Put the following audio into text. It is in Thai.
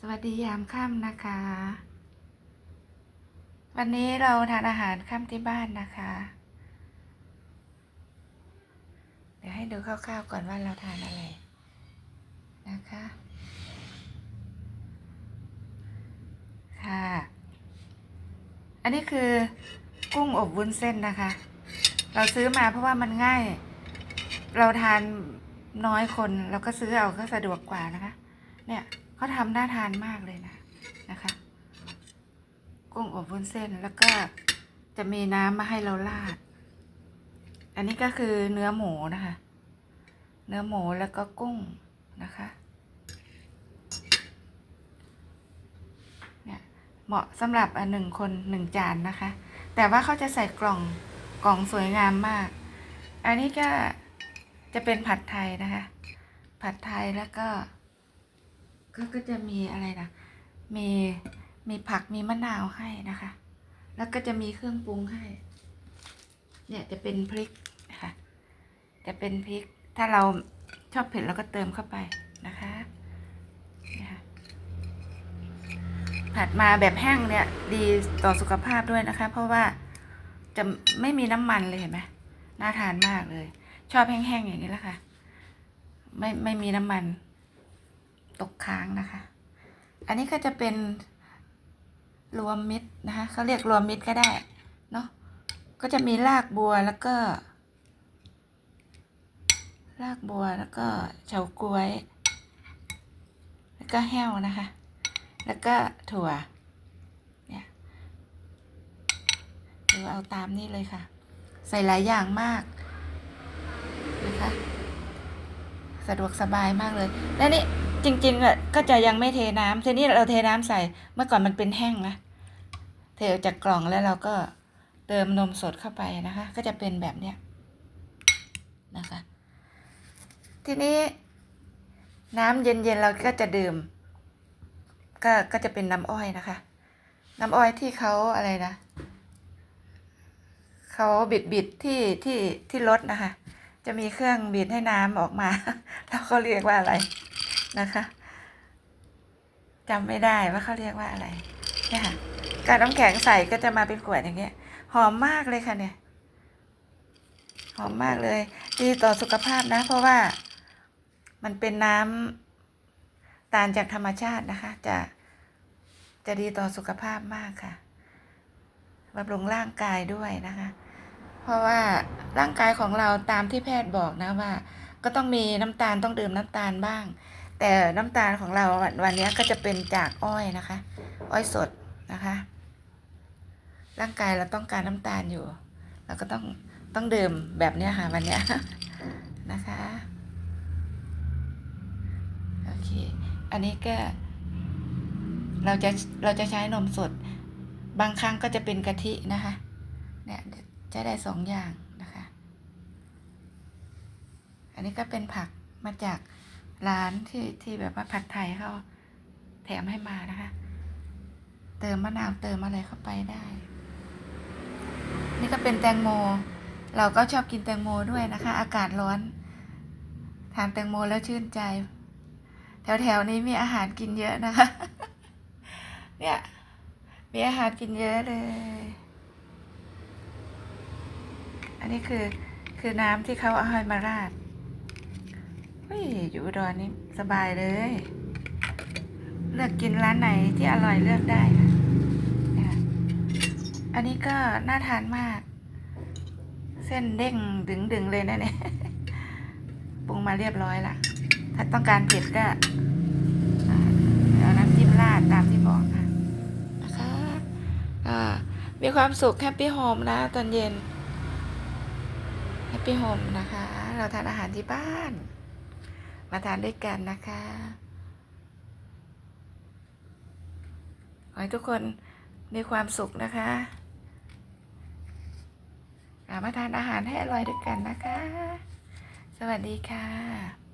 สวัสดียามค่ำนะคะ วันนี้เราทานอาหารค่ำที่บ้านนะคะ เดี๋ยวให้ดูคร่าวๆก่อนว่าเราทานอะไรนะคะ ค่ะ อันนี้คือกุ้งอบวุ้นเส้นนะคะ เราซื้อมาเพราะว่ามันง่าย เราทานน้อยคนเราก็ซื้อเอาก็สะดวกกว่านะคะ เนี่ย เขาทำน่าทานมากเลยนะนะคะกุ้งอบวุ้นเส้นแล้วก็จะมีน้ำมาให้เราราด อันนี้ก็คือเนื้อหมูนะคะ เนื้อหมูแล้วก็กุ้งนะคะเนี่ยเหมาะสำหรับอันหนึ่งคนหนึ่งจานนะคะ แต่ว่าเขาจะใส่กล่องกล่องสวยงามมาก อันนี้ก็จะเป็นผัดไทยนะคะ ผัดไทยแล้วก็ ก็ก็จะมีอะไรนะมีมีผักมีมะนาวให้นะคะ แล้วก็จะมีเครื่องปรุงให้ เนี่ยจะเป็นพริกนะคะจะเป็นพริก ถ้าเราชอบเผ็ดเราก็เติมเข้าไปนะคะนี่ค่ะผัดมาแบบแห้งเนี่ยดีต่อสุขภาพด้วยนะคะ เพราะว่าจะไม่มีน้ำมันเลยเห็นไหมน่าทานมากเลย ชอบแห้งๆอย่างนี้แหละค่ะ ไม่ไม่มีน้ำมัน ตกค้างนะคะ อันนี้ก็จะเป็นรวมมิตรนะคะเขาเรียกรวมมิตรก็ได้เนาะก็จะมีรากบัวแล้วก็ รากบัวแล้วก็เฉาก๊วย แล้วก็แห้วนะคะ แล้วก็ถั่วเนี่ยดูเอาตามนี้เลยค่ะ ใส่หลายอย่างมากนะคะ สะดวกสบายมากเลย และนี่ จริงๆอะก็จะยังไม่เทน้ำทีนี้เราเทน้ำใส่เมื่อก่อนมันเป็นแห้งนะเทออกจากกล่องแล้วเราก็เติมนมสดเข้าไปนะคะ ก็จะเป็นแบบเนี้ยนะคะ ทีนี้น้ำเย็นๆเราก็จะดื่ม ก็ก็จะเป็นน้ำอ้อยนะคะ น้ำอ้อยที่เขาอะไรนะเขาบิดบิดๆที่ที่ที่รถนะคะ จะมีเครื่องบีดให้น้ำออกมา แล้วเขาเรียกว่าอะไร นะคะจำไม่ได้ว่าเขาเรียกว่าอะไรเนี่ยค่ะการน้ำแข็งใส่ก็จะมาเป็นขวดอย่างเงี้ย หอมมากเลยค่ะเนี่ย หอมมากเลย ดีต่อสุขภาพนะ เพราะว่ามันเป็นน้ำตาลจากธรรมชาตินะคะ จะจะดีต่อสุขภาพมากค่ะบำรุงร่างกายด้วยนะคะ เพราะว่าร่างกายของเราตามที่แพทย์บอกนะว่า ก็ต้องมีน้ำตาลต้องดื่มน้ำตาลบ้าง แต่น้ำตาลของเราวันนี้ก็จะเป็นจากอ้อยนะคะ อ้อยสดนะคะ ร่างกายเราต้องการน้ำตาลอยู่ เราก็ต้องต้องดื่มแบบเนี้ยค่ะวันนี้นะคะโอเค อันนี้ก็ เราจะเราจะใช้นมสด บางครั้งก็จะเป็นกะทินะคะ เนี่ยจะได้สองอย่างนะคะ อันนี้ก็เป็นผักมาจาก ร้านที่ที่แบบว่าผัดไทยเขาแถมให้มานะคะ เติมมะนาวเติมอะไรเข้าไปได้ นี่ก็เป็นแตงโม เราก็ชอบกินแตงโมด้วยนะคะ อากาศร้อน ทานแตงโมแล้วชื่นใจ แถวๆนี้มีอาหารกินเยอะนะคะ เนี่ยมีอาหารกินเยอะเลย อันนี้คือคือน้ำที่เขาเอาให้มาราด เฮ้ยอยู่ดอนนี่สบายเลย เลือกกินร้านไหนที่อร่อยเลือกได้ค่ะอันนี้ก็น่าทานมาก เส้นเด้งดึงๆเลยนะเนี่ยปรุงมาเรียบร้อยละถ้าต้องการเผ็ดก็เอาน้ำจิ้มราดตามที่บอกค่ะนะคะอ่ามีความสุขแฮปปี้โฮมนะตอนเย็นแฮปปี้โฮมนะคะ เราทานอาหารที่บ้าน มาทานด้วยกันนะคะ ขอให้ทุกคนมีความสุขนะคะมาทานอาหารให้อร่อยด้วยกันนะคะ สวัสดีค่ะ